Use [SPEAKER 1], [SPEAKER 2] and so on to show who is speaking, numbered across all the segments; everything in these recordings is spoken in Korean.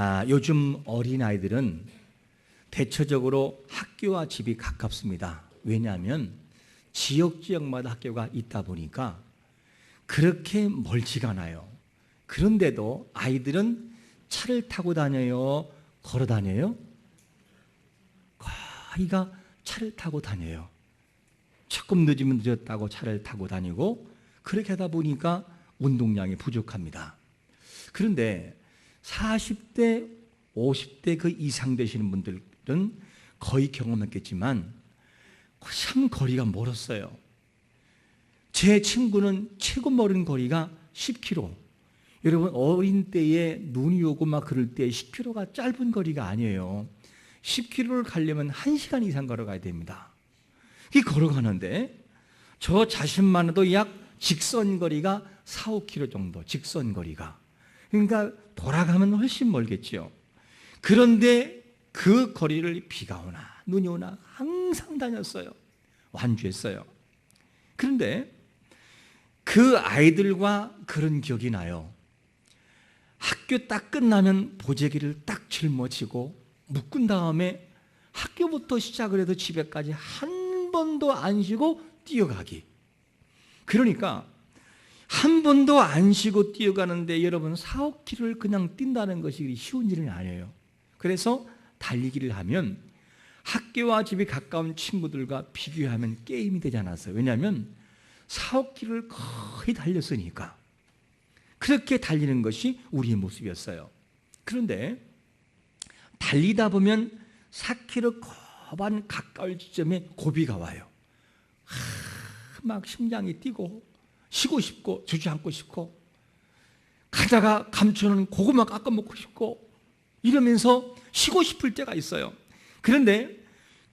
[SPEAKER 1] 아, 요즘 어린 아이들은 대체적으로 학교와 집이 가깝습니다. 왜냐하면 지역 지역마다 학교가 있다 보니까 그렇게 멀지가 않아요. 그런데도 아이들은 차를 타고 다녀요? 걸어 다녀요? 거의가 차를 타고 다녀요. 조금 늦으면 늦었다고 차를 타고 다니고 그렇게 하다 보니까 운동량이 부족합니다. 그런데 40대, 50대 그 이상 되시는 분들은 거의 경험했겠지만 참 거리가 멀었어요. 제 친구는 최고 멀은 거리가 10km. 여러분 어린 때에 눈이 오고 막 그럴 때 10km가 짧은 거리가 아니에요. 10km를 가려면 1시간 이상 걸어가야 됩니다. 이 걸어가는데 저 자신만 해도 약 직선 거리가 4, 5km 정도 직선 거리가. 그러니까 돌아가면 훨씬 멀겠죠. 그런데 그 거리를 비가 오나 눈이 오나 항상 다녔어요. 완주했어요. 그런데 그 아이들과 그런 기억이 나요. 학교 딱 끝나면 보재기를 딱 짊어지고 묶은 다음에 학교부터 시작을 해도 집에까지 한 번도 안 쉬고 뛰어가기. 그러니까 한 번도 안 쉬고 뛰어가는데 여러분 4, 5km를 그냥 뛴다는 것이 쉬운 일은 아니에요. 그래서 달리기를 하면 학교와 집이 가까운 친구들과 비교하면 게임이 되지 않았어요. 왜냐하면 4, 5km를 거의 달렸으니까. 그렇게 달리는 것이 우리의 모습이었어요. 그런데 달리다 보면 4km 거반 가까울 지점에 고비가 와요. 하, 막 심장이 뛰고 쉬고 싶고 주저앉고 싶고 가다가 감초는 고구마 깎아 먹고 싶고 이러면서 쉬고 싶을 때가 있어요. 그런데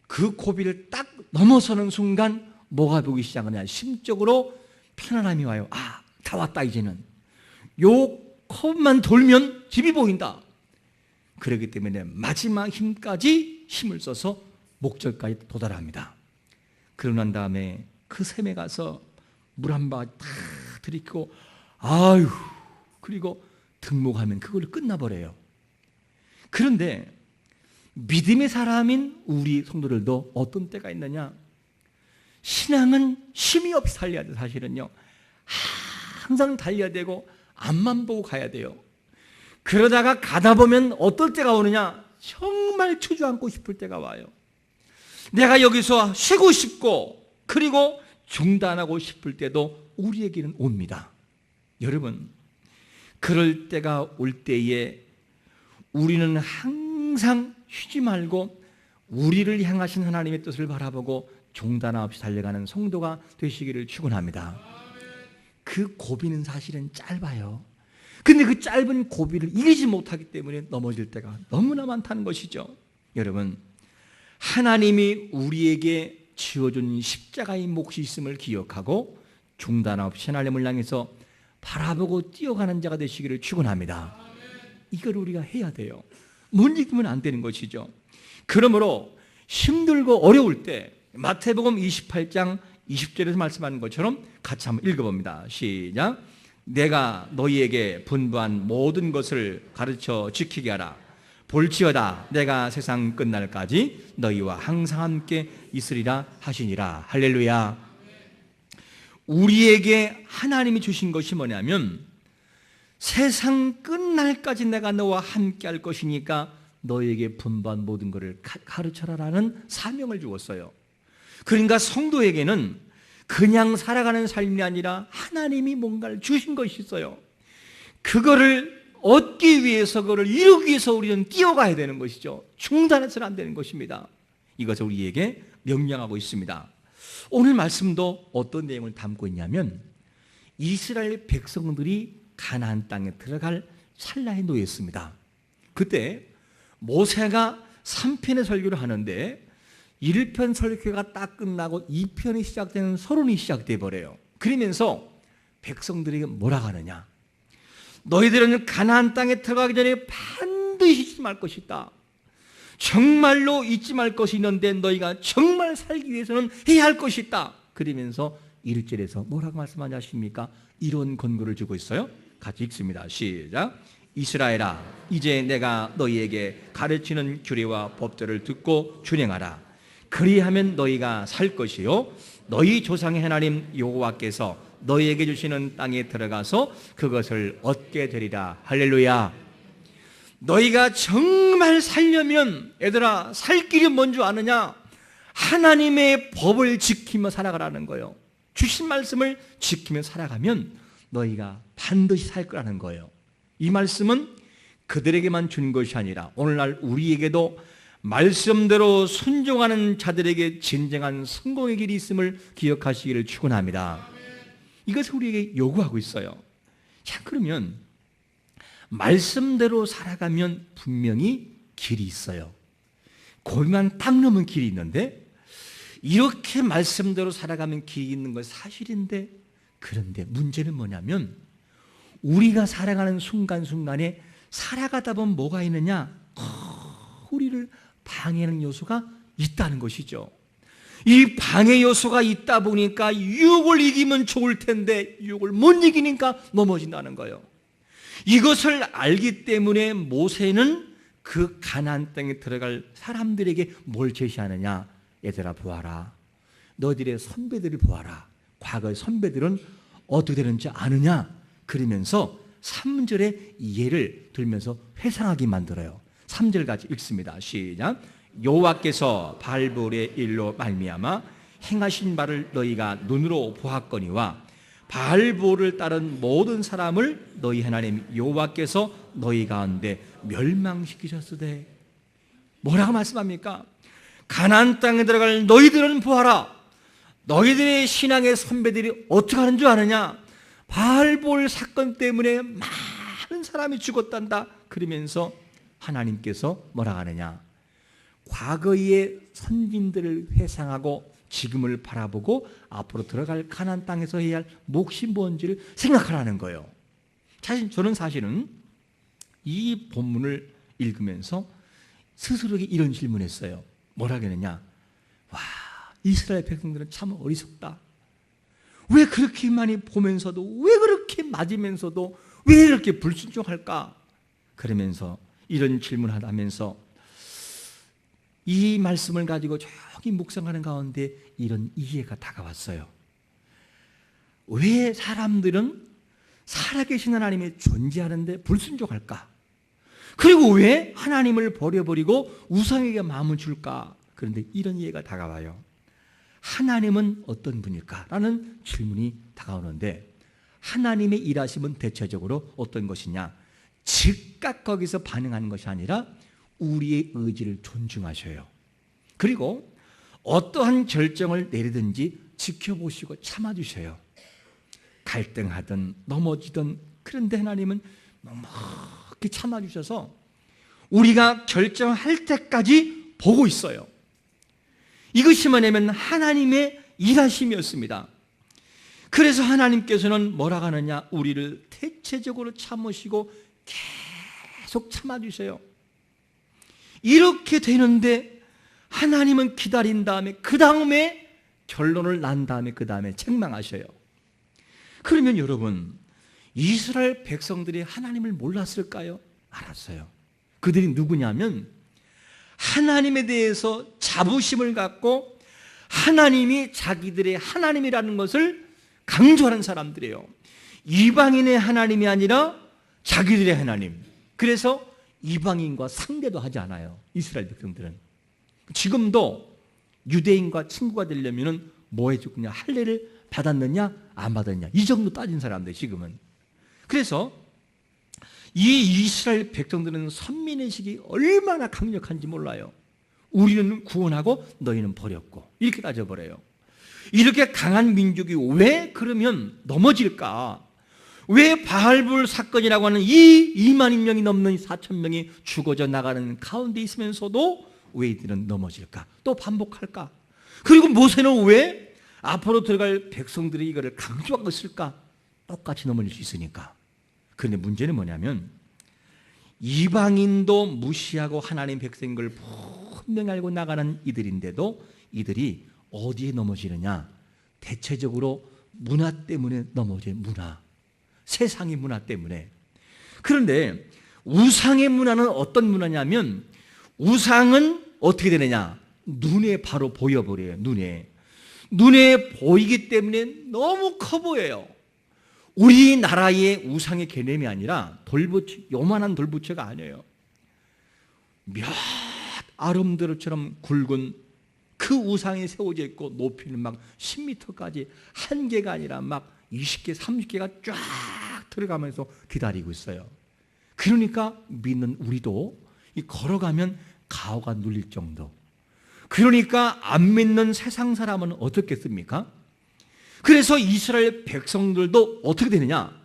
[SPEAKER 1] 그 고비를 딱 넘어서는 순간 뭐가 보기 시작하냐 심적으로 편안함이 와요. 아, 다 왔다 이제는. 요 컵만 돌면 집이 보인다. 그렇기 때문에 마지막 힘까지 힘을 써서 목적까지 도달합니다. 그러고 난 다음에 그 샘에 가서 물 한 바다 들이키고 아유 그리고 등목하면 그걸로 끝나버려요. 그런데 믿음의 사람인 우리 성도들도 어떤 때가 있느냐? 신앙은 쉼이 없이 달려야 돼 사실은요. 항상 달려야 되고 앞만 보고 가야 돼요. 그러다가 가다 보면 어떨 때가 오느냐? 정말 주저앉고 싶을 때가 와요. 내가 여기서 쉬고 싶고 그리고 중단하고 싶을 때도 우리에게는 옵니다. 여러분, 그럴 때가 올 때에 우리는 항상 쉬지 말고 우리를 향하신 하나님의 뜻을 바라보고 중단 없이 달려가는 성도가 되시기를 축원합니다. 그 고비는 사실은 짧아요. 근데 그 짧은 고비를 이기지 못하기 때문에 넘어질 때가 너무나 많다는 것이죠. 여러분, 하나님이 우리에게 지어준 십자가의 몫이 있음을 기억하고 중단 없이 하나님을 향해서 바라보고 뛰어가는 자가 되시기를 축원합니다. 이걸 우리가 해야 돼요. 못 이기면 안 되는 것이죠. 그러므로 힘들고 어려울 때 마태복음 28장 20절에서 말씀하는 것처럼 같이 한번 읽어봅니다. 시작. 내가 너희에게 분부한 모든 것을 가르쳐 지키게 하라. 볼지어다 내가 세상 끝날까지 너희와 항상 함께 있으리라 하시니라. 할렐루야. 우리에게 하나님이 주신 것이 뭐냐면 세상 끝날까지 내가 너와 함께 할 것이니까 너에게 분반 모든 것을 가르쳐라라는 사명을 주었어요. 그러니까 성도에게는 그냥 살아가는 삶이 아니라 하나님이 뭔가를 주신 것이 있어요. 그거를 얻기 위해서 그거를 이루기 위해서 우리는 뛰어가야 되는 것이죠. 중단해서는 안 되는 것입니다. 이것을 우리에게 명령하고 있습니다. 오늘 말씀도 어떤 내용을 담고 있냐면 이스라엘 백성들이 가나안 땅에 들어갈 찰나에 놓였습니다. 그때 모세가 3편의 설교를 하는데 1편 설교가 딱 끝나고 2편이 시작되는 서론이 시작돼 버려요. 그러면서 백성들에게 뭐라 하느냐? 너희들은 가나안 땅에 들어가기 전에 반드시 잊지 말 것이 있다. 정말로 잊지 말 것이 있는데 너희가 정말 살기 위해서는 해야 할 것이 있다. 그러면서 1절에서 뭐라고 말씀하십니까? 이런 권고를 주고 있어요. 같이 읽습니다. 시작. 이스라엘아 이제 내가 너희에게 가르치는 규례와 법들을 듣고 준행하라 그리하면 너희가 살 것이요 너희 조상의 하나님 여호와께서 너희에게 주시는 땅에 들어가서 그것을 얻게 되리라. 할렐루야. 너희가 정말 살려면 얘들아 살 길이 뭔 줄 아느냐? 하나님의 법을 지키며 살아가라는 거예요. 주신 말씀을 지키며 살아가면 너희가 반드시 살 거라는 거예요. 이 말씀은 그들에게만 준 것이 아니라 오늘날 우리에게도 말씀대로 순종하는 자들에게 진정한 성공의 길이 있음을 기억하시기를 축원합니다. 이것을 우리에게 요구하고 있어요. 자, 그러면 말씀대로 살아가면 분명히 길이 있어요. 고비만 딱 넘은 길이 있는데 이렇게 말씀대로 살아가면 길이 있는 건 사실인데 그런데 문제는 뭐냐면 우리가 살아가는 순간순간에 살아가다 보면 뭐가 있느냐? 우리를 방해하는 요소가 있다는 것이죠. 이 방해 요소가 있다 보니까 유혹을 이기면 좋을 텐데 유혹을 못 이기니까 넘어진다는 거예요. 이것을 알기 때문에 모세는 그 가나안 땅에 들어갈 사람들에게 뭘 제시하느냐? 얘들아 보아라. 너희들의 선배들을 보아라. 과거의 선배들은 어떻게 되는지 아느냐? 그러면서 3절의 예를 들면서 회상하게 만들어요. 3절 같이 읽습니다. 시작. 여호와께서 발볼의 일로 말미암아 행하신 바를 너희가 눈으로 보았거니와 바알볼을 따른 모든 사람을 너희 하나님 여호와께서 너희 가운데 멸망시키셨으되 뭐라고 말씀합니까? 가나안 땅에 들어갈 너희들은 보아라. 너희들의 신앙의 선배들이 어떻게 하는 줄 아느냐? 바알볼 사건 때문에 많은 사람이 죽었단다. 그러면서 하나님께서 뭐라 하느냐? 과거의 선진들을 회상하고 지금을 바라보고 앞으로 들어갈 가난 땅에서 해야 할 몫이 뭔지를 생각하라는 거예요. 사실 저는 사실은 이 본문을 읽으면서 스스로에게 이런 질문했어요. 뭐라 그러냐? 와, 이스라엘 백성들은 참 어리석다. 왜 그렇게 많이 보면서도 왜 그렇게 맞으면서도 왜 이렇게 불순종할까? 그러면서 이런 질문하면서 이 말씀을 가지고 저기 묵상하는 가운데 이런 이해가 다가왔어요. 왜 사람들은 살아계신 하나님이 존재하는데 불순종할까? 그리고 왜 하나님을 버려버리고 우상에게 마음을 줄까? 그런데 이런 이해가 다가와요. 하나님은 어떤 분일까? 라는 질문이 다가오는데 하나님의 일하심은 대체적으로 어떤 것이냐? 즉각 거기서 반응하는 것이 아니라 우리의 의지를 존중하셔요. 그리고 어떠한 결정을 내리든지 지켜보시고 참아주셔요. 갈등하든 넘어지든 그런데 하나님은 넉넉히 참아주셔서 우리가 결정할 때까지 보고 있어요. 이것이 뭐냐면 하나님의 일하심이었습니다. 그래서 하나님께서는 뭐라 하느냐? 우리를 대체적으로 참으시고 계속 참아주세요. 이렇게 되는데 하나님은 기다린 다음에 그 다음에 결론을 난 다음에 그 다음에 책망하셔요. 그러면 여러분 이스라엘 백성들이 하나님을 몰랐을까요? 알았어요. 그들이 누구냐면 하나님에 대해서 자부심을 갖고 하나님이 자기들의 하나님이라는 것을 강조하는 사람들이에요. 이방인의 하나님이 아니라 자기들의 하나님. 그래서 이방인과 상대도 하지 않아요. 이스라엘 백성들은. 지금도 유대인과 친구가 되려면 뭐 해줬냐? 할례를 받았느냐? 안 받았냐? 이 정도 따진 사람들 지금은. 그래서 이 이스라엘 백성들은 선민의식이 얼마나 강력한지 몰라요. 우리는 구원하고 너희는 버렸고 이렇게 따져버려요. 이렇게 강한 민족이 왜 그러면 넘어질까? 왜 바알불 사건이라고 하는 이 2만 명이 넘는 4천 명이 죽어져 나가는 가운데 있으면서도 왜 이들은 넘어질까? 또 반복할까? 그리고 모세는 왜 앞으로 들어갈 백성들이 이거를 강조하고 있을까? 똑같이 넘어질 수 있으니까. 그런데 문제는 뭐냐면 이방인도 무시하고 하나님 백성인 걸 분명히 알고 나가는 이들인데도 이들이 어디에 넘어지느냐? 대체적으로 문화 때문에 넘어져요. 문화. 세상의 문화 때문에. 그런데 우상의 문화는 어떤 문화냐면 우상은 어떻게 되느냐? 눈에 바로 보여버려요. 눈에. 눈에 보이기 때문에 너무 커 보여요. 우리나라의 우상의 개념이 아니라 돌부처, 요만한 돌부처가 아니에요. 몇 아름드로처럼 굵은 그 우상이 세워져 있고 높이는 막 10m까지 한 개가 아니라 막 20개, 30개가 쫙 들어가면서 기다리고 있어요. 그러니까 믿는 우리도 이 걸어가면 가오가 눌릴 정도. 그러니까 안 믿는 세상 사람은 어떻겠습니까? 그래서 이스라엘 백성들도 어떻게 되느냐?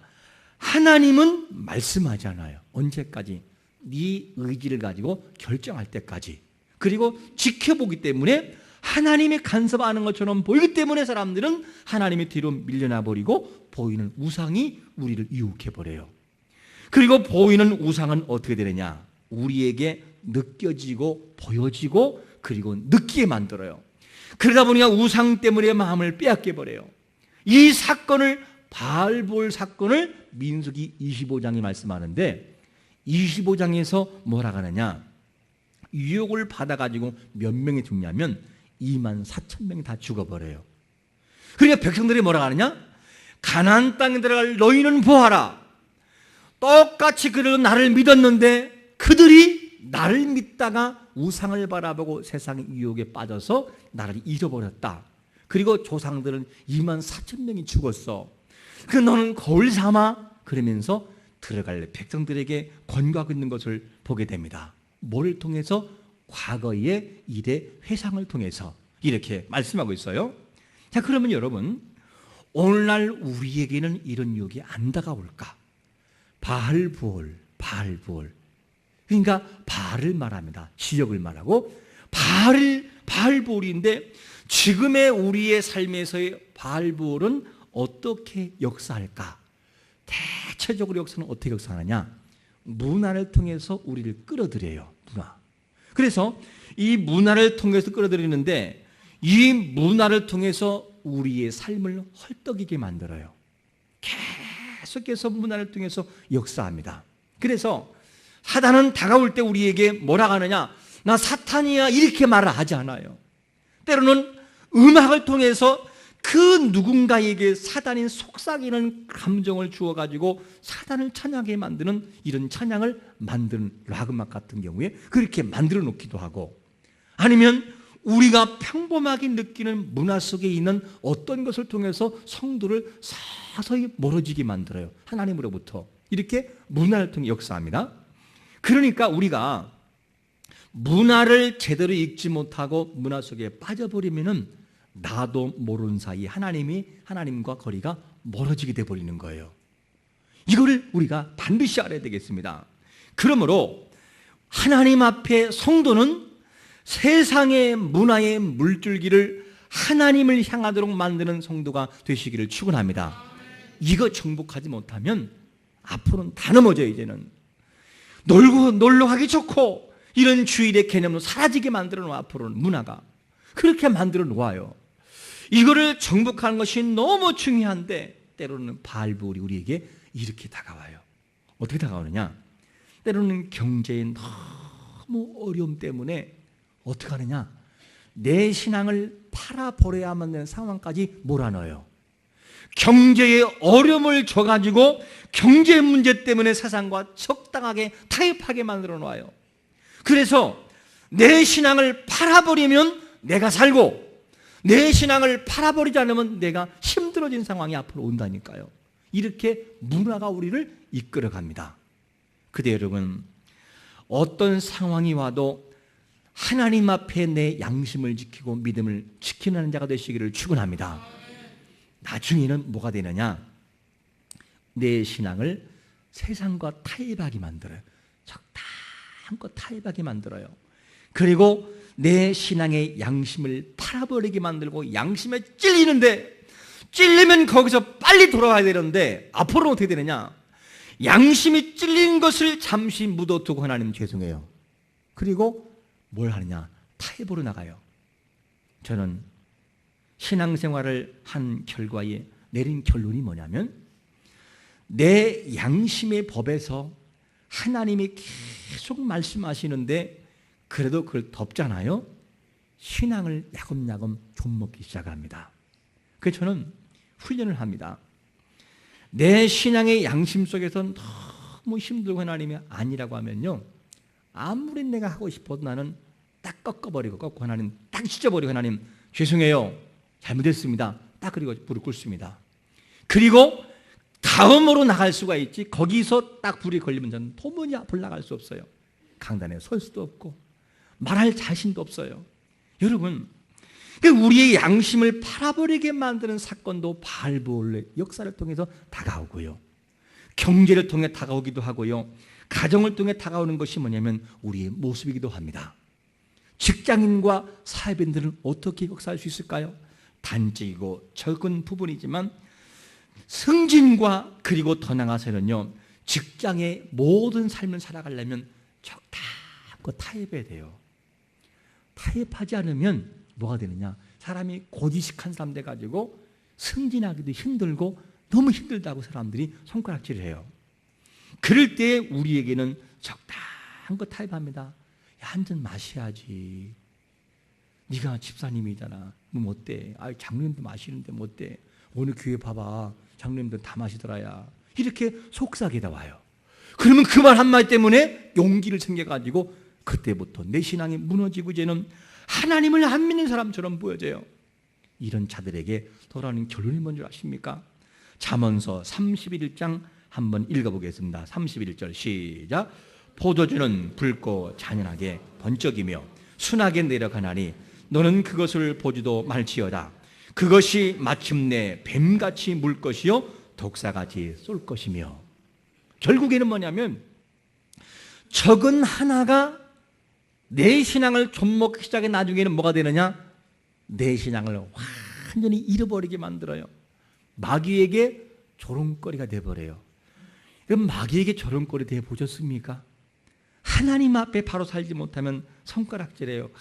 [SPEAKER 1] 하나님은 말씀하잖아요. 언제까지? 네 의지를 가지고 결정할 때까지. 그리고 지켜보기 때문에 하나님이 간섭하는 것처럼 보이기 때문에 사람들은 하나님의 뒤로 밀려나 버리고 보이는 우상이 우리를 유혹해 버려요. 그리고 보이는 우상은 어떻게 되느냐? 우리에게 느껴지고 보여지고 그리고 느끼게 만들어요. 그러다 보니까 우상 때문에 마음을 빼앗게 버려요. 이 사건을 바알볼 사건을 민수기 25장이 말씀하는데 25장에서 뭐라 하느냐? 유혹을 받아가지고 몇 명이 죽냐면 2만 4천 명이 다 죽어버려요. 그러니까 백성들이 뭐라 하느냐? 가나안 땅에 들어갈 너희는 보아라. 똑같이 그들은 나를 믿었는데 그들이 나를 믿다가 우상을 바라보고 세상의 유혹에 빠져서 나를 잃어버렸다. 그리고 조상들은 2만 4천 명이 죽었어. 그 너는 거울 삼아 그러면서 들어갈 백성들에게 권고하고 있는 것을 보게 됩니다. 뭐를 통해서 과거의 일의 회상을 통해서 이렇게 말씀하고 있어요. 자, 그러면 여러분 오늘날 우리에게는 이런 유혹이 안 다가올까? 바알부올, 바알부올. 그러니까 바알을 말합니다. 지역을 말하고 바알을 바알부올인데 지금의 우리의 삶에서의 바알부올은 어떻게 역사할까? 대체적으로 역사는 어떻게 역사하느냐? 문화를 통해서 우리를 끌어들여요. 문화. 그래서 이 문화를 통해서 끌어들이는데 이 문화를 통해서 우리의 삶을 헐떡이게 만들어요. 계속해서 문화를 통해서 역사합니다. 그래서 사단은 다가올 때 우리에게 뭐라 하느냐? 나 사탄이야 이렇게 말을 하지 않아요. 때로는 음악을 통해서 그 누군가에게 사단인 속삭이는 감정을 주어가지고 사단을 찬양하게 만드는 이런 찬양을 만드는 락 음악 같은 경우에 그렇게 만들어 놓기도 하고 아니면 우리가 평범하게 느끼는 문화 속에 있는 어떤 것을 통해서 성도를 서서히 멀어지게 만들어요. 하나님으로부터. 이렇게 문화를 통해 역사합니다. 그러니까 우리가 문화를 제대로 읽지 못하고 문화 속에 빠져버리면은 나도 모르는 사이 하나님이 하나님과 거리가 멀어지게 돼 버리는 거예요. 이거를 우리가 반드시 알아야 되겠습니다. 그러므로 하나님 앞에 성도는 세상의 문화의 물줄기를 하나님을 향하도록 만드는 성도가 되시기를 축원합니다. 이거 정복하지 못하면 앞으로는 다 넘어져 이제는 놀고 놀러 가기 좋고 이런 주일의 개념도 사라지게 만들어 놓아 앞으로는 문화가 그렇게 만들어 놓아요. 이거를 정복하는 것이 너무 중요한데 때로는 발부울이 우리에게 이렇게 다가와요. 어떻게 다가오느냐? 때로는 경제의 너무 어려움 때문에 어떻게 하느냐? 내 신앙을 팔아버려야만 되는 상황까지 몰아넣어요. 경제의 어려움을 줘가지고 경제 문제 때문에 세상과 적당하게 타협하게 만들어 놓아요. 그래서 내 신앙을 팔아버리면 내가 살고 내 신앙을 팔아버리지 않으면 내가 힘들어진 상황이 앞으로 온다니까요. 이렇게 문화가 우리를 이끌어 갑니다. 그대 여러분, 어떤 상황이 와도 하나님 앞에 내 양심을 지키고 믿음을 지키는 자가 되시기를 축원합니다. 나중에는 뭐가 되느냐? 내 신앙을 세상과 타협하게 만들어요. 적당한것 타협하게 만들어요. 그리고 내 신앙의 양심을 팔아버리게 만들고 양심에 찔리는데 찔리면 거기서 빨리 돌아와야 되는데 앞으로 어떻게 되느냐? 양심이 찔린 것을 잠시 묻어두고 하나님 죄송해요. 그리고 뭘 하느냐? 타협으로 나가요. 저는 신앙생활을 한 결과에 내린 결론이 뭐냐면 내 양심의 법에서 하나님이 계속 말씀하시는데 그래도 그걸 덮잖아요. 신앙을 야금야금 좀먹기 시작합니다. 그래서 저는 훈련을 합니다. 내 신앙의 양심 속에서 너무 힘들고 하나님이 아니라고 하면요. 아무리 내가 하고 싶어도 나는 딱 꺾어버리고 꺾고 하나님 딱 찢어버리고 하나님 죄송해요. 잘못했습니다. 딱 그리고 불을 꿇습니다. 그리고 다음으로 나갈 수가 있지 거기서 딱 불이 걸리면 저는 도무지 앞을 나갈 수 없어요. 강단에 설 수도 없고 말할 자신도 없어요. 여러분 그 우리의 양심을 팔아버리게 만드는 사건도 발부올레 역사를 통해서 다가오고요. 경제를 통해 다가오기도 하고요. 가정을 통해 다가오는 것이 뭐냐면 우리의 모습이기도 합니다. 직장인과 사회인들은 어떻게 역사할 수 있을까요? 단적이고 적은 부분이지만 승진과 그리고 더 나아가서는요 직장의 모든 삶을 살아가려면 적당히 타협해야 돼요. 타협하지 않으면 뭐가 되느냐? 사람이 고지식한 사람 돼 가지고 승진하기도 힘들고 너무 힘들다고 사람들이 손가락질을 해요. 그럴 때 우리에게는 적당한 거 타협합니다. 야, 한잔 마셔야지. 네가 집사님이잖아. 뭐 어때? 아, 장로님도 마시는데 뭐 어때? 오늘 교회 봐봐. 장로님들 다 마시더라야. 이렇게 속삭이다 와요. 그러면 그 말 한마디 때문에 용기를 챙겨가지고 그때부터 내 신앙이 무너지고 이제는 하나님을 안 믿는 사람처럼 보여져요. 이런 자들에게 돌아오는 결론이 뭔지 아십니까? 잠언서 31장 한번 읽어보겠습니다. 31절 시작. 포도주는 붉고 잔인하게 번쩍이며 순하게 내려가나니 너는 그것을 보지도 말지어다. 그것이 마침내 뱀같이 물 것이요 독사같이 쏠 것이며 결국에는 뭐냐면 적은 하나가 내 신앙을 좀먹기 시작해 나중에는 뭐가 되느냐? 내 신앙을 완전히 잃어버리게 만들어요. 마귀에게 조롱거리가 돼버려요. 그럼 마귀에게 조롱거리 돼 보셨습니까? 하나님 앞에 바로 살지 못하면 손가락질해요. 아,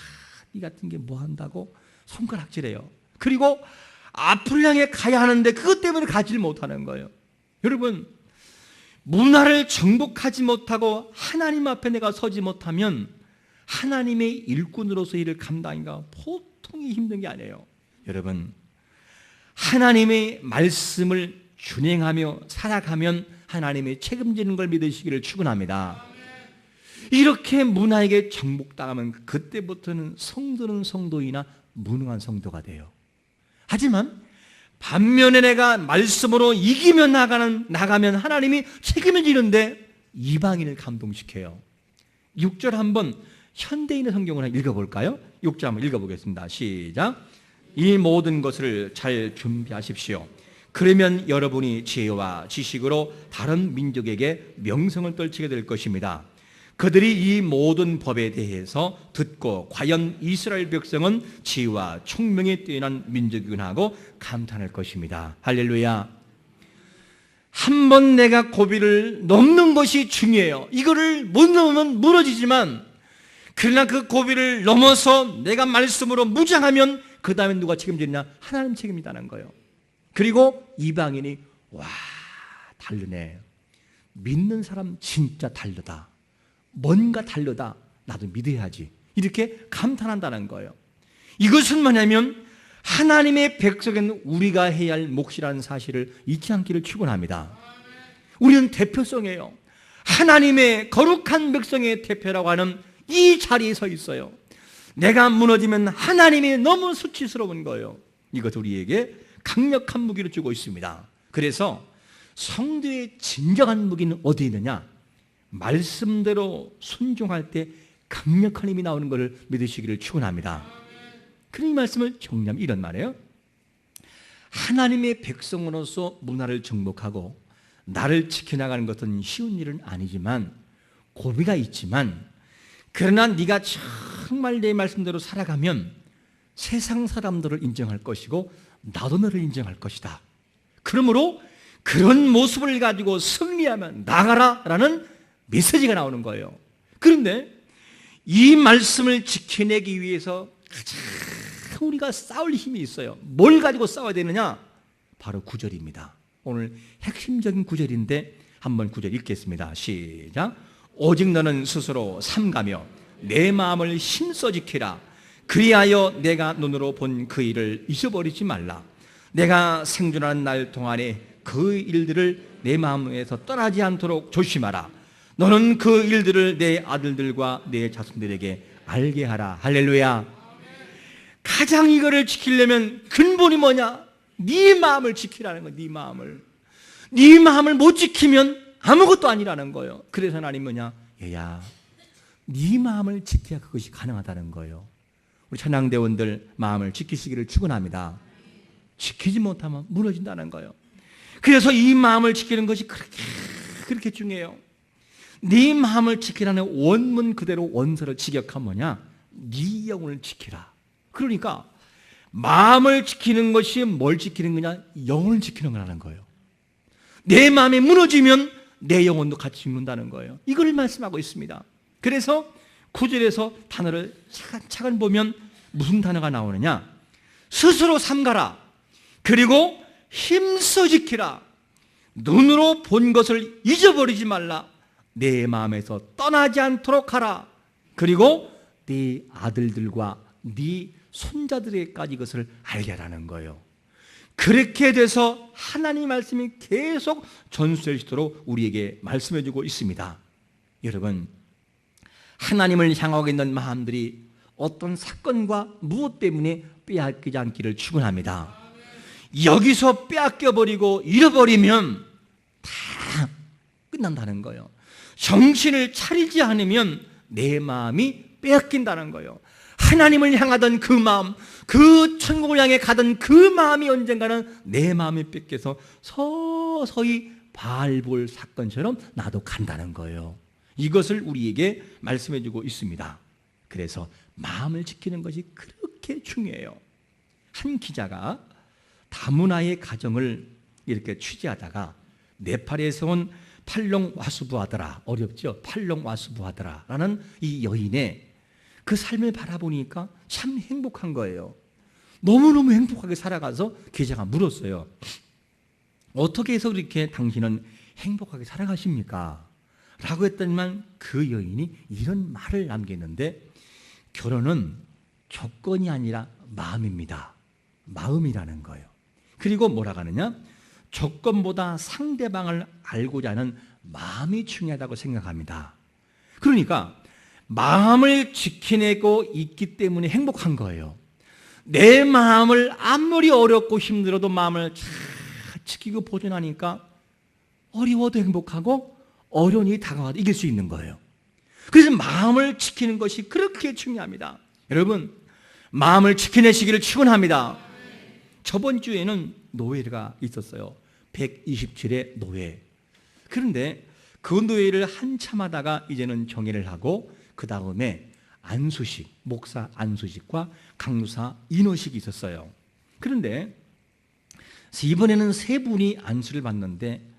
[SPEAKER 1] 이 같은 게 뭐 한다고 손가락질해요. 그리고 앞을 향해 가야 하는데 그것 때문에 가지를 못하는 거예요. 여러분 문화를 정복하지 못하고 하나님 앞에 내가 서지 못하면 하나님의 일꾼으로서 일을 감당하기가 보통이 힘든 게 아니에요. 여러분 하나님의 말씀을 준행하며 살아가면 하나님이 책임지는 걸 믿으시기를 축원합니다. 이렇게 문화에게 정복당하면 그때부터는 성도는 성도이나 무능한 성도가 돼요. 하지만 반면에 내가 말씀으로 이기며 나가는 나가면 하나님이 책임을 지는데 이방인을 감동시켜요. 6절 한번 현대인의 성경을 읽어볼까요? 6절 한번 읽어보겠습니다. 시작. 이 모든 것을 잘 준비하십시오. 그러면 여러분이 지혜와 지식으로 다른 민족에게 명성을 떨치게 될 것입니다. 그들이 이 모든 법에 대해서 듣고 과연 이스라엘 백성은 지혜와 총명에 뛰어난 민족이구나 하고 감탄할 것입니다. 할렐루야. 한 번 내가 고비를 넘는 것이 중요해요. 이거를 못 넘으면 무너지지만 그러나 그 고비를 넘어서 내가 말씀으로 무장하면 그 다음에 누가 책임지느냐? 하나님 책임이다는 거예요. 그리고 이방인이 와 다르네. 믿는 사람 진짜 다르다. 뭔가 다르다. 나도 믿어야지. 이렇게 감탄한다는 거예요. 이것은 뭐냐면 하나님의 백성은 우리가 해야 할 몫이라는 사실을 잊지 않기를 축원합니다. 우리는 대표성이에요. 하나님의 거룩한 백성의 대표라고 하는 이 자리에 서 있어요. 내가 무너지면 하나님이 너무 수치스러운 거예요. 이것 우리에게 강력한 무기를 주고 있습니다. 그래서 성도의 진정한 무기는 어디 있느냐? 말씀대로 순종할 때 강력한 힘이 나오는 것을 믿으시기를 축원합니다. 그런 이 말씀을 정리하면 이런 말이에요. 하나님의 백성으로서 문화를 정복하고 나를 지켜나가는 것은 쉬운 일은 아니지만 고비가 있지만 그러나 네가 정말 내 말씀대로 살아가면 세상 사람들을 인정할 것이고 나도 너를 인정할 것이다. 그러므로 그런 모습을 가지고 승리하면 나가라 라는 메시지가 나오는 거예요. 그런데 이 말씀을 지켜내기 위해서 가장 우리가 싸울 힘이 있어요. 뭘 가지고 싸워야 되느냐? 바로 구절입니다. 오늘 핵심적인 구절인데 한번 구절 읽겠습니다. 시작. 오직 너는 스스로 삼가며 내 마음을 힘써 지키라. 그리하여 내가 눈으로 본 그 일을 잊어버리지 말라. 내가 생존하는 날 동안에 그 일들을 내 마음에서 떠나지 않도록 조심하라. 너는 그 일들을 내 아들들과 내 자손들에게 알게 하라. 할렐루야. 가장 이거를 지키려면 근본이 뭐냐? 네 마음을 지키라는 거야. 네 마음을. 네 마음을 못 지키면 아무것도 아니라는 거예요. 그래서 하나님 뭐냐? 얘야. 네 마음을 지켜야 그것이 가능하다는 거예요. 우리 찬양대원들 마음을 지키시기를 축원합니다. 지키지 못하면 무너진다는 거예요. 그래서 이 마음을 지키는 것이 그렇게 그렇게 중요해요. 네 마음을 지키라는 원문 그대로 원서를 직역한 뭐냐? 네 영혼을 지키라. 그러니까 마음을 지키는 것이 뭘 지키는 거냐? 영혼을 지키는 거라는 거예요. 내 마음이 무너지면 내 영혼도 같이 죽는다는 거예요. 이걸 말씀하고 있습니다. 그래서 구절에서 단어를 차근차근 보면 무슨 단어가 나오느냐? 스스로 삼가라. 그리고 힘써 지키라. 눈으로 본 것을 잊어버리지 말라. 내 마음에서 떠나지 않도록 하라. 그리고 네 아들들과 네 손자들에게까지 이것을 알게 하라는 거예요. 그렇게 돼서 하나님 말씀이 계속 전수되시도록 우리에게 말씀해 주고 있습니다. 여러분, 하나님을 향하고 있는 마음들이 어떤 사건과 무엇 때문에 빼앗기지 않기를 축원합니다. 여기서 빼앗겨 버리고 잃어버리면 다 끝난다는 거예요. 정신을 차리지 않으면 내 마음이 빼앗긴다는 거예요. 하나님을 향하던 그 마음, 그 천국을 향해 가던 그 마음이 언젠가는 내 마음이 뺏겨서 서서히 발볼 사건처럼 나도 간다는 거예요. 이것을 우리에게 말씀해 주고 있습니다. 그래서 마음을 지키는 것이 그렇게 중요해요. 한 기자가 다문화의 가정을 이렇게 취재하다가 네팔에서 온 팔롱 와수부하더라 어렵죠 팔롱 와수부하더라라는 이 여인의 그 삶을 바라보니까 참 행복한 거예요 너무너무 행복하게 살아가서 기자가 물었어요 어떻게 해서 그렇게 당신은 행복하게 살아가십니까? 라고 했더니만 그 여인이 이런 말을 남겼는데 결혼은 조건이 아니라 마음입니다 마음이라는 거예요 그리고 뭐라고 하느냐? 조건보다 상대방을 알고자 하는 마음이 중요하다고 생각합니다. 그러니까 마음을 지켜내고 있기 때문에 행복한 거예요. 내 마음을 아무리 어렵고 힘들어도 마음을 잘 지키고 보존하니까 어려워도 행복하고 어려운이 다가와도 이길 수 있는 거예요. 그래서 마음을 지키는 것이 그렇게 중요합니다. 여러분, 마음을 지켜내시기를 축원합니다. 저번 주에는 노예가 있었어요. 127의 노예. 그런데 그 노예를 한참 하다가 이제는 정예를 하고 그 다음에 안수식, 목사 안수식과 강루사 인호식이 있었어요. 그런데 이번에는 세 분이 안수를 받는데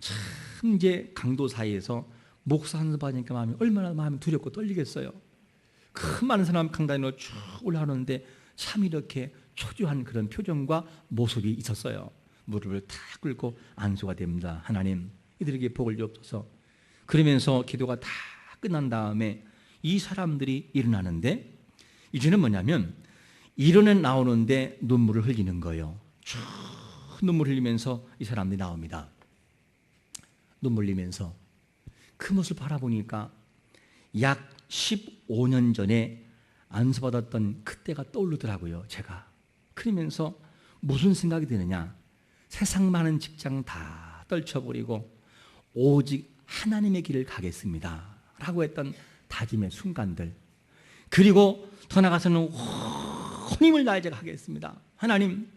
[SPEAKER 1] 참 이제 강도 사이에서 목사 안수 받으니까 마음이 얼마나 마음이 두렵고 떨리겠어요. 큰 많은 사람 강단으로 쭉 올라오는데 참 이렇게 초조한 그런 표정과 모습이 있었어요. 무릎을 탁 꿇고 안수가 됩니다. 하나님 이들에게 복을 주옵소서. 그러면서 기도가 다 끝난 다음에 이 사람들이 일어나는데 이제는 뭐냐면 일어나 나오는데 눈물을 흘리는 거예요. 쭉 눈물 흘리면서 이 사람들이 나옵니다. 눈물 흘리면서 그 모습을 바라보니까 약 15년 전에 안수받았던 그때가 떠오르더라고요. 제가 그러면서 무슨 생각이 드느냐? 세상 많은 직장 다 떨쳐버리고 오직 하나님의 길을 가겠습니다. 라고 했던 다짐의 순간들. 그리고 더 나가서는 혼힘을 다해 제가 하겠습니다. 하나님,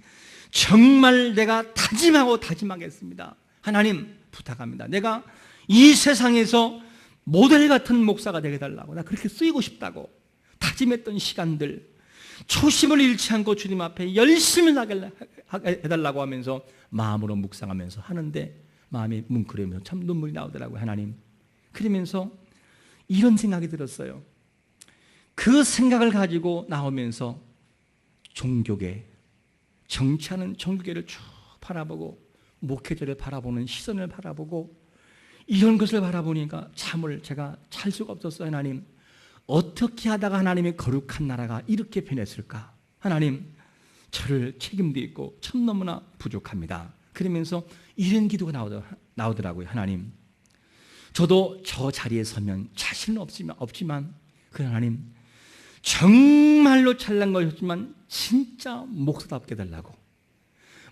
[SPEAKER 1] 정말 내가 다짐하고 다짐하겠습니다. 하나님, 부탁합니다. 내가 이 세상에서 모델 같은 목사가 되게 달라고. 나 그렇게 쓰이고 싶다고. 다짐했던 시간들, 초심을 잃지 않고 주님 앞에 열심히 해달라고 하면서 마음으로 묵상하면서 하는데 마음이 뭉클하면서 참 눈물이 나오더라고요 하나님 그러면서 이런 생각이 들었어요 그 생각을 가지고 나오면서 종교계 정치하는 종교계를 쭉 바라보고 목회자를 바라보는 시선을 바라보고 이런 것을 바라보니까 잠을 제가 잘 수가 없었어요, 하나님. 어떻게 하다가 하나님의 거룩한 나라가 이렇게 변했을까? 하나님, 저를 책임도 있고 참 너무나 부족합니다. 그러면서 이런 기도가 나오더라고요, 하나님. 저도 저 자리에 서면 자신은 없지만, 없지만 그 하나님, 정말로 잘난 것이었지만 진짜 목사답게 달라고.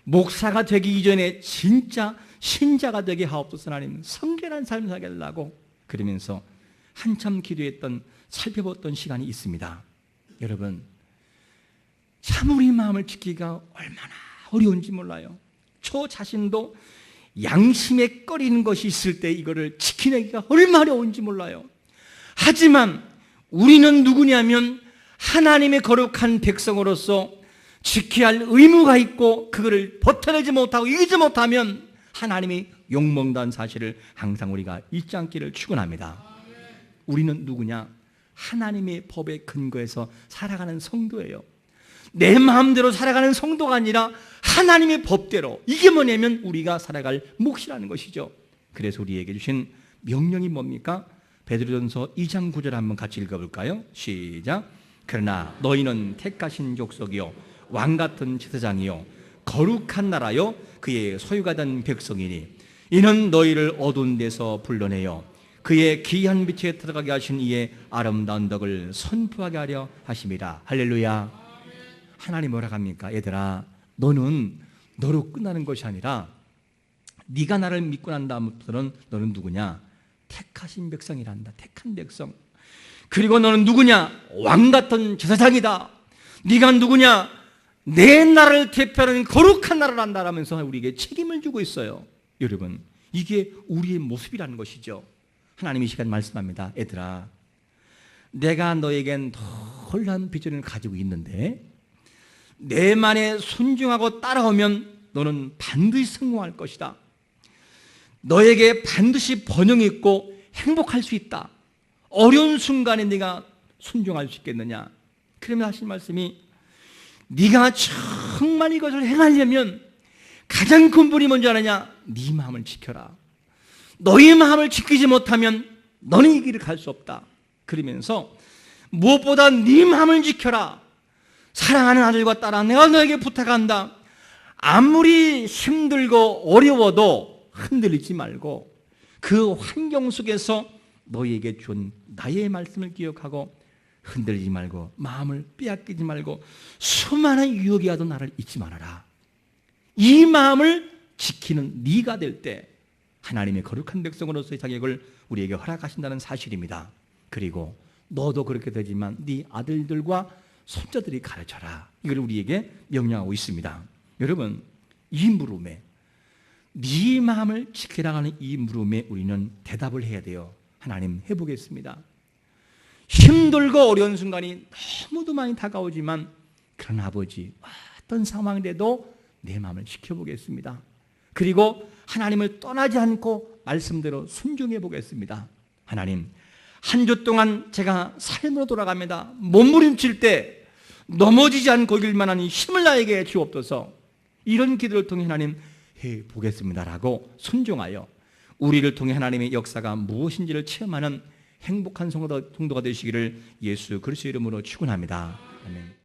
[SPEAKER 1] 목사가 되기 이전에 진짜 신자가 되게 하옵소서 하나님 성결한 삶을 살게 달라고 그러면서 한참 기도했던 살펴봤던 시간이 있습니다. 여러분 참 우리 마음을 지키기가 얼마나 어려운지 몰라요. 저 자신도 양심에 꺼리는 것이 있을 때 이거를 지키기가 얼마나 어려운지 몰라요. 하지만 우리는 누구냐면 하나님의 거룩한 백성으로서 지켜야 할 의무가 있고 그거를 버텨내지 못하고 이기지 못하면 하나님이 욕먹는다는 사실을 항상 우리가 잊지 않기를 축원합니다. 우리는 누구냐? 하나님의 법에 근거해서 살아가는 성도예요. 내 마음대로 살아가는 성도가 아니라 하나님의 법대로 이게 뭐냐면 우리가 살아갈 몫이라는 것이죠. 그래서 우리에게 주신 명령이 뭡니까? 베드로전서 2장 9절 한번 같이 읽어볼까요? 시작. 그러나 너희는 택하신 족속이요 왕 같은 제사장이요 거룩한 나라요 그의 소유가 된 백성이니 이는 너희를 어두운 데서 불러내요 그의 귀한 빛에 들어가게 하신 이의 아름다운 덕을 선포하게 하려 하심이라 할렐루야 하나님 뭐라 합니까 얘들아 너는 너로 끝나는 것이 아니라 네가 나를 믿고 난 다음부터는 너는 누구냐 택하신 백성이란다 택한 백성 그리고 너는 누구냐 왕 같은 제사장이다 네가 누구냐 내 나라를 대표하는 거룩한 나라를 한다라면서 우리에게 책임을 주고 있어요. 여러분, 이게 우리의 모습이라는 것이죠. 하나님이 시간 말씀합니다. 애들아, 내가 너에겐 놀란 비전을 가지고 있는데 내 말에 순종하고 따라오면 너는 반드시 성공할 것이다. 너에게 반드시 번영이 있고 행복할 수 있다. 어려운 순간에 네가 순종할 수 있겠느냐? 그러면 하신 말씀이 네가 정말 이것을 행하려면 가장 근본이 뭔지 아느냐? 네 마음을 지켜라. 너희 마음을 지키지 못하면 너는 이 길을 갈 수 없다. 그러면서 무엇보다 네 마음을 지켜라. 사랑하는 아들과 딸아, 내가 너에게 부탁한다. 아무리 힘들고 어려워도 흔들리지 말고 그 환경 속에서 너희에게 준 나의 말씀을 기억하고 흔들리지 말고 마음을 빼앗기지 말고 수많은 유혹이 와도 나를 잊지 말아라. 이 마음을 지키는 네가 될 때 하나님의 거룩한 백성으로서의 자격을 우리에게 허락하신다는 사실입니다. 그리고 너도 그렇게 되지만 네 아들들과 손자들이 가르쳐라. 이걸 우리에게 명령하고 있습니다. 여러분, 이 물음에 네 마음을 지키라 하는 이 물음에 우리는 대답을 해야 돼요. 하나님 해보겠습니다. 힘들고 어려운 순간이 너무도 많이 다가오지만 그런 아버지 어떤 상황인데도 내 마음을 지켜보겠습니다. 그리고 하나님을 떠나지 않고 말씀대로 순종해 보겠습니다. 하나님 한 주 동안 제가 삶으로 돌아갑니다. 몸부림칠 때 넘어지지 않고 이길 만한 힘을 나에게 주옵소서. 이런 기도를 통해 하나님 해 보겠습니다라고 순종하여 우리를 통해 하나님의 역사가 무엇인지를 체험하는 행복한 성도가 되시기를 예수 그리스도 이름으로 축원합니다. 아멘.